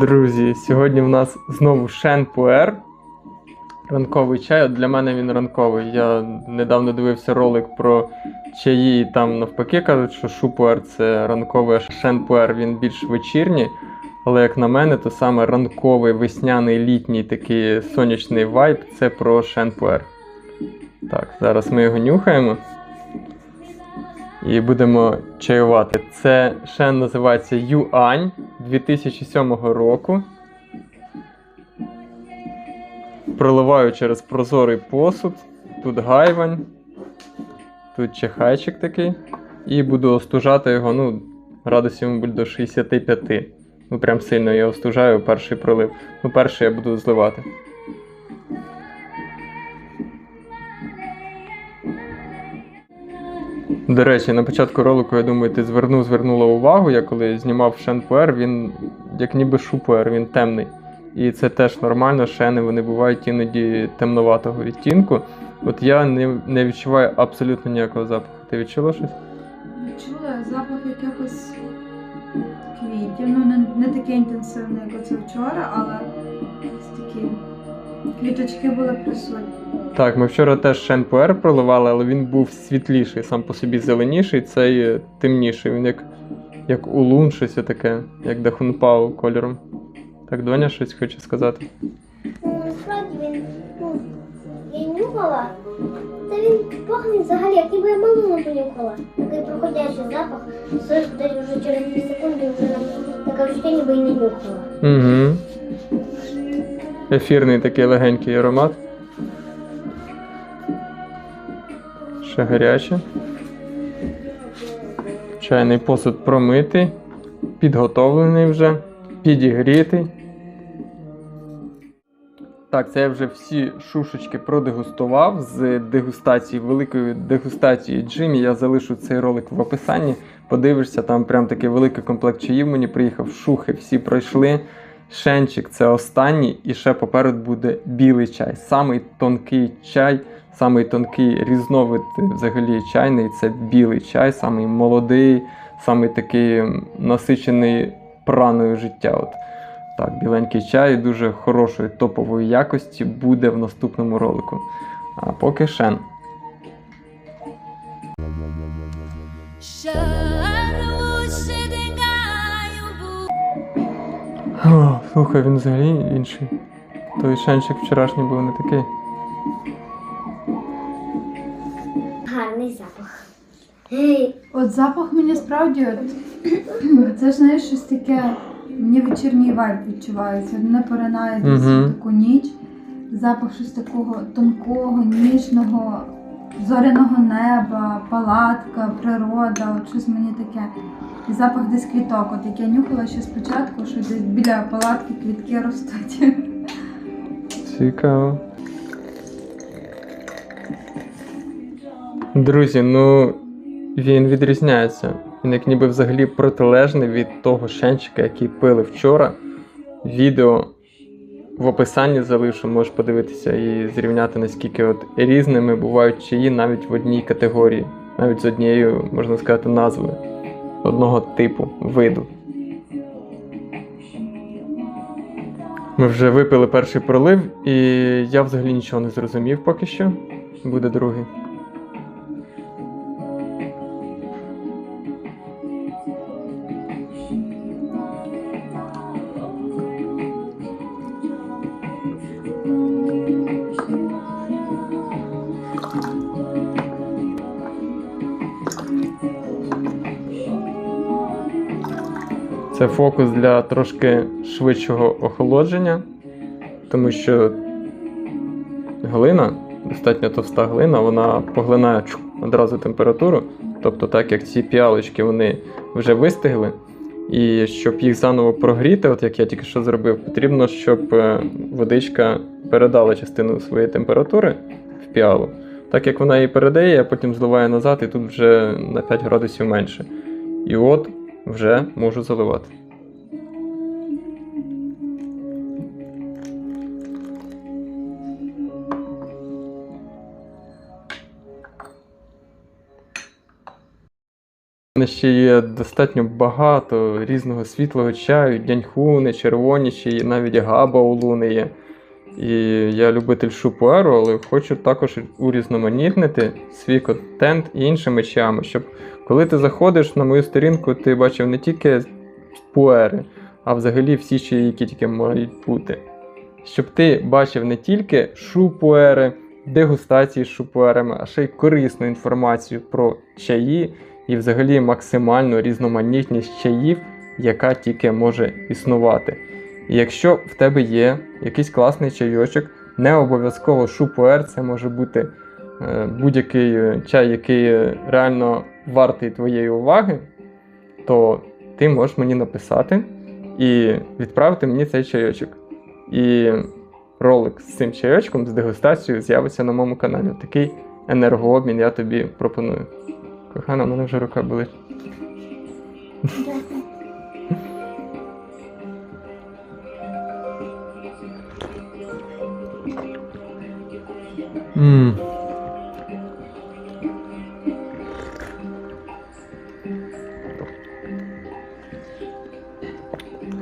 Друзі, сьогодні в нас знову Шен Пуер. Ранковий чай. От для мене він ранковий. Я недавно дивився ролик про чаї, там навпаки кажуть, що шупуер це ранковий, а Шен Пуер він більш вечірній. Але як на мене, то саме ранковий, весняний, літній такий сонячний вайб це про Шен Пуер. Так, зараз ми його нюхаємо. І будемо чаювати. Це шен називається Юань 2007 року. Проливаю через прозорий посуд. Тут гайвань, тут чехайчик такий. І буду остужати його, ну, градусів, мабуть, до 65. Ну, прям сильно я остужаю перший пролив. Ну, перший я буду зливати. До речі, на початку ролику, я думаю, ти звернув звернула увагу. Я коли знімав Шен Пуер, він як ніби шупуер, він темний. І це теж нормально, шени вони бувають іноді темноватого відтінку. От я не, не відчуваю абсолютно ніякого запаху. Ти відчула щось? Відчула запах якихось квітів. Ну, не, не такий інтенсивний, як оце вчора, але такі квіточки були присутні. Так, ми вчора теж Шен Пуер проливали, але він був світліший, сам по собі зеленіший, цей е, темніший. Він як, як улун, щось таке, як Дахунпау кольором. Так, Доня щось хоче сказати. Ну, насправді він, ну, я нюхала, та він пахне взагалі, як ніби я малину понюхала. Такий проходящий запах, слиш, десь вже через 2 секунди вже таке відчуття, ніби і не нюхала. Угу. Ефірний такий легенький аромат. Ще гаряче. Чайний посуд промитий, підготовлений вже, підігрітий. Так, це я вже всі шушечки продегустував з дегустації, великої дегустації Джимі. Я залишу цей ролик в описанні. Подивишся, там прям такий великий комплект чаїв мені приїхав. Шухи всі пройшли. Шенчик це останній, і ще поперед буде білий чай. Самий тонкий чай, самий тонкий різновид взагалі чайний це білий чай, самий молодий, самий такий насичений праною життя. От. Так, біленький чай дуже хорошої топової якості буде в наступному ролику. А поки шен. О, слухай, він взагалі інший. Той шенчик вчорашній був не такий. От запах мені справді, от, це ж знаєш щось таке, мені вечірній вайб відчувається. Він не поринає десь Мгм. в таку ніч. Запах щось такого тонкого, ніжного, зоряного неба, палатка, природа, от щось мені таке. І запах десь квіток. От як я нюхала ще спочатку, що десь біля палатки квітки ростуть. Цікаво. Друзі, ну він відрізняється. Він як ніби взагалі протилежний від того шенчика, який пили вчора. Відео в описанні залишу, можеш подивитися і зрівняти, наскільки от різними бувають чаї навіть в одній категорії, навіть з однією, можна сказати, назвою одного типу, виду. Ми вже випили перший пролив, і я взагалі нічого не зрозумів поки що. Буде другий. Це фокус для трошки швидшого охолодження, тому що глина, достатньо товста глина, вона поглинає одразу температуру. Тобто, так як ці піалочки вони вже вистигли, і щоб їх заново прогріти, от як я тільки що зробив, потрібно, щоб е, водичка передала частину своєї температури в піалу. Так як вона її передає, я потім зливаю назад, і тут вже на 5 градусів менше. І от вже можу заливати. мене ще є достатньо багато різного світлого чаю, дяньхуни, червоні чаї, навіть габа у луни є. І я любитель шупуеру, але хочу також урізноманітнити свій контент іншими чаями, щоб коли ти заходиш на мою сторінку, ти бачив не тільки пуери, а взагалі всі чаї, які тільки можуть бути. Щоб ти бачив не тільки шупуери, дегустації з шупуерами, а ще й корисну інформацію про чаї і взагалі максимальну різноманітність чаїв, яка тільки може існувати. І якщо в тебе є якийсь класний чайочок, не обов'язково шупуер, це може бути е, будь-який е, чай, який е, реально вартий твоєї уваги, то ти можеш мені написати і відправити мені цей чайочок. І ролик з цим чайочком, з дегустацією, з'явиться на моєму каналі. Такий енергообмін я тобі пропоную. Кохана, в мене вже рука болить.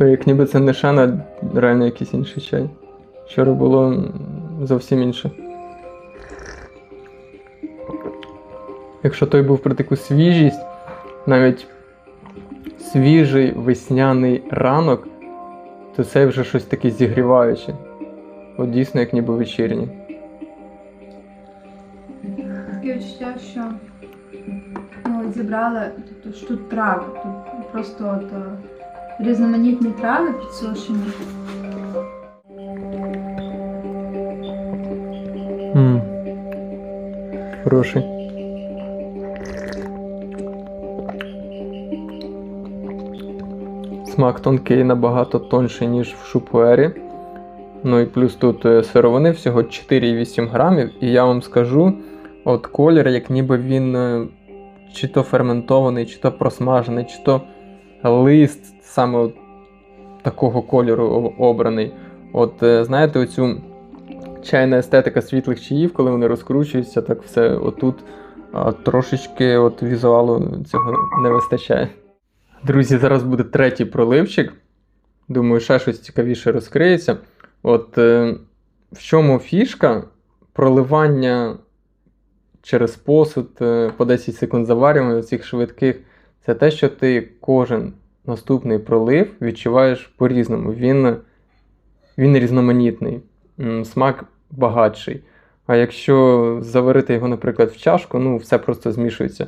Мм. Як ніби це не шана, реально якийсь інший чай. Вчора було зовсім інше. Якщо той був про таку свіжість, навіть свіжий весняний ранок, то це вже щось таке зігріваюче. От дійсно, як ніби вечірній. Таке відчуття, що ну, зібрали тобто, тут трави, тут просто от, е, різноманітні трави підсушені. М. Хороший. Смак тонкий, набагато тонший, ніж в шупуері. Ну і плюс тут е, сировини всього 4,8 грамів. І я вам скажу, от колір, як ніби він е, чи то ферментований, чи то просмажений, чи то лист саме такого кольору обраний. От е, знаєте, оцю чайна естетика світлих чаїв, коли вони розкручуються, так все отут трошечки от візуалу цього не вистачає. Друзі, зараз буде третій проливчик. Думаю, ще щось цікавіше розкриється. От е, в чому фішка проливання через посуд е, по 10 секунд заварювання цих швидких, це те, що ти кожен наступний пролив відчуваєш по-різному. Він, він різноманітний, смак багатший. А якщо заварити його, наприклад, в чашку, ну все просто змішується.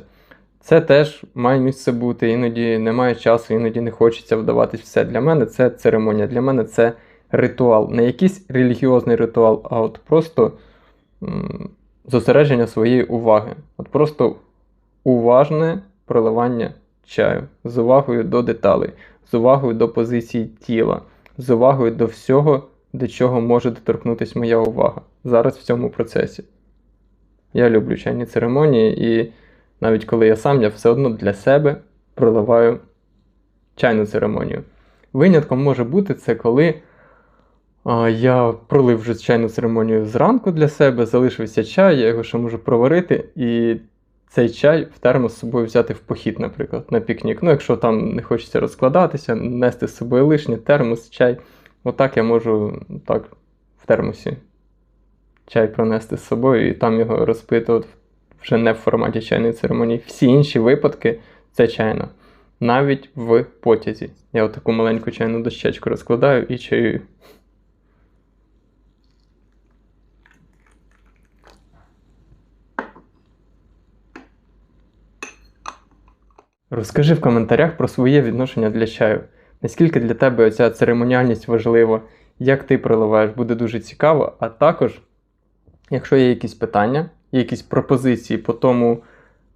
Це теж має місце бути, іноді немає часу, іноді не хочеться вдаватись все. Для мене це церемонія, для мене це ритуал. Не якийсь релігіозний ритуал, а от просто м, зосередження своєї уваги. От просто уважне проливання чаю з увагою до деталей, з увагою до позицій тіла, з увагою до всього, до чого може доторкнутися моя увага зараз в цьому процесі. Я люблю чайні церемонії, і навіть коли я сам, я все одно для себе проливаю чайну церемонію. Винятком може бути це, коли я пролив вже чайну церемонію зранку для себе, залишився чай, я його ще можу проварити, і цей чай в термос з собою взяти в похід, наприклад, на пікнік. Ну, якщо там не хочеться розкладатися, нести з собою лишнє, термос, чай. Отак я можу так в термосі чай пронести з собою і там його розпити от вже не в форматі чайної церемонії. Всі інші випадки це чайна. Навіть в потязі. Я отаку маленьку чайну дощечку розкладаю і чаюю. Розкажи в коментарях про своє відношення для чаю. Наскільки для тебе оця церемоніальність важлива, як ти проливаєш, буде дуже цікаво. А також, якщо є якісь питання, є якісь пропозиції по тому,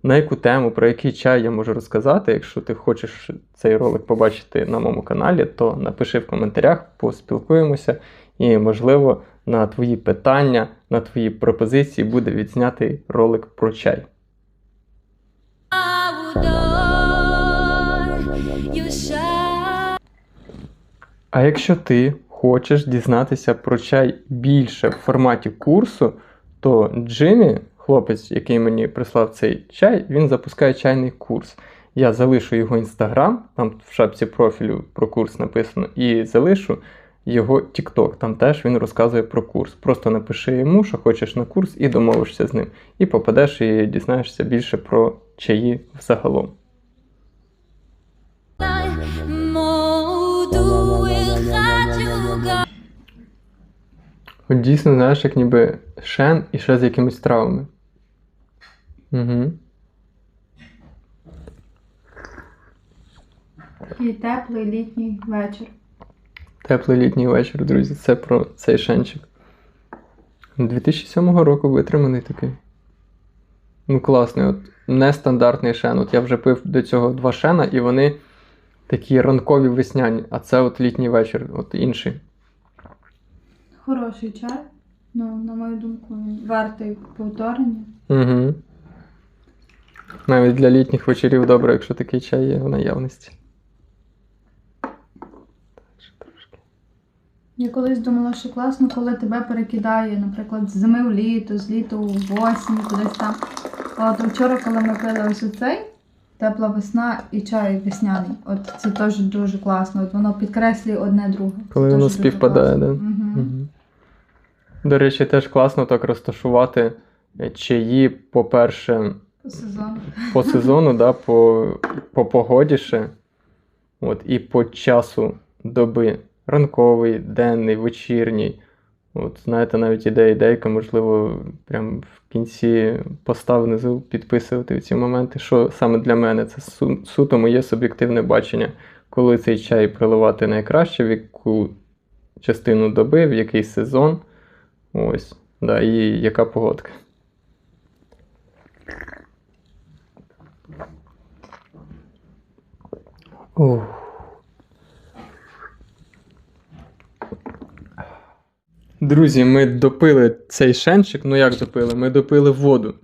на яку тему, про який чай я можу розказати. Якщо ти хочеш цей ролик побачити на моєму каналі, то напиши в коментарях, поспілкуємося, і, можливо, на твої питання, на твої пропозиції буде відзнятий ролик про чай. А якщо ти хочеш дізнатися про чай більше в форматі курсу, то Джиммі, хлопець, який мені прислав цей чай, він запускає чайний курс. Я залишу його інстаграм, там в шапці профілю про курс написано, і залишу його TikTok, там теж він розказує про курс. Просто напиши йому, що хочеш на курс, і домовишся з ним. І попадеш і дізнаєшся більше про чаї взагалом. От дійсно, знаєш, як ніби шен і ще з якимись травами. Угу. І теплий літній вечір. Теплий літній вечір, друзі. Це про цей шенчик. 2007 року витриманий такий. Ну, класний, от нестандартний шен. От я вже пив до цього два шена, і вони такі ранкові весняні, а це от літній вечір, от інший. Хороший чай. Ну, на мою думку, він вартий повторення. Угу. Навіть для літніх вечорів добре, якщо такий чай є в наявності. Так. Я колись думала, що класно, коли тебе перекидає, наприклад, з зими в літо, з літа в осінь, кудись там. А от вчора, коли ми пили ось оцей, тепла весна і чай весняний. От це теж дуже класно. От воно підкреслює одне друге. Коли теж воно співпадає, класно. да? Мгм. Мгм. До речі, теж класно так розташувати е, чаї, по-перше, По сезону. по сезону, да, по, по погоді ще, от, і по часу доби. Ранковий, денний, вечірній. От, знаєте, навіть іде ідейка, можливо, прям в кінці постав внизу підписувати ці моменти, що саме для мене це су- суто моє суб'єктивне бачення, коли цей чай проливати найкраще, в яку частину доби, в який сезон. Ось, да, і яка погодка. Ух. Друзі, ми допили цей шенчик. Ну як допили? Ми допили воду.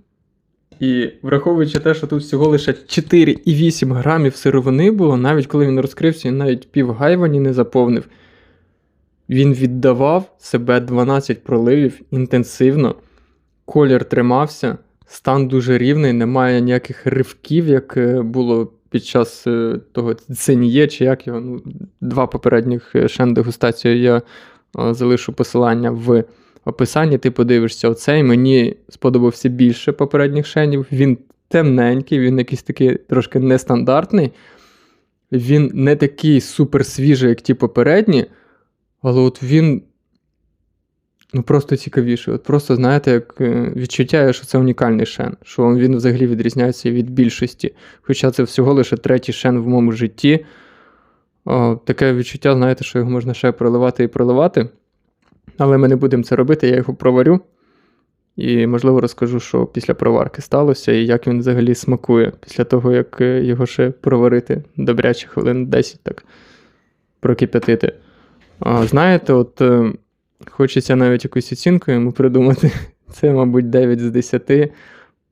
І враховуючи те, що тут всього лише 4,8 грамів сировини було, навіть коли він розкрився, він навіть пів гайвані не заповнив. Він віддавав себе 12 проливів інтенсивно, колір тримався, стан дуже рівний, немає ніяких ривків, як е, було під час е, того цен'є, чи як його. Ну, два попередніх е, шен дегустації я залишу посилання в описанні. Ти подивишся оцей. Мені сподобався більше попередніх шенів. Він темненький, він якийсь такий трошки нестандартний. Він не такий супер свіжий, як ті попередні, але от він. Ну, просто цікавіший. От просто, знаєте, як е, відчуття, що це унікальний шен, що він взагалі відрізняється від більшості. Хоча це всього лише третій шен в моєму житті. О, таке відчуття, знаєте, що його можна ще проливати і проливати. Але ми не будемо це робити, я його проварю. І, можливо, розкажу, що після проварки сталося і як він взагалі смакує після того, як е, його ще проварити добряче хвилин 10 так прокип'ятити. А, знаєте, от е, хочеться навіть якусь оцінку йому придумати. Це, мабуть, 9 з 10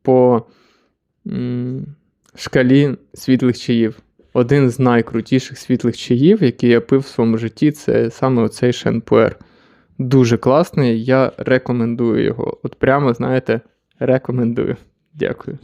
по шкалі світлих чаїв. Один з найкрутіших світлих чаїв, які я пив в своєму житті, це саме оцей Шенпуер. Дуже класний, я рекомендую його. От прямо, знаєте, рекомендую. Дякую.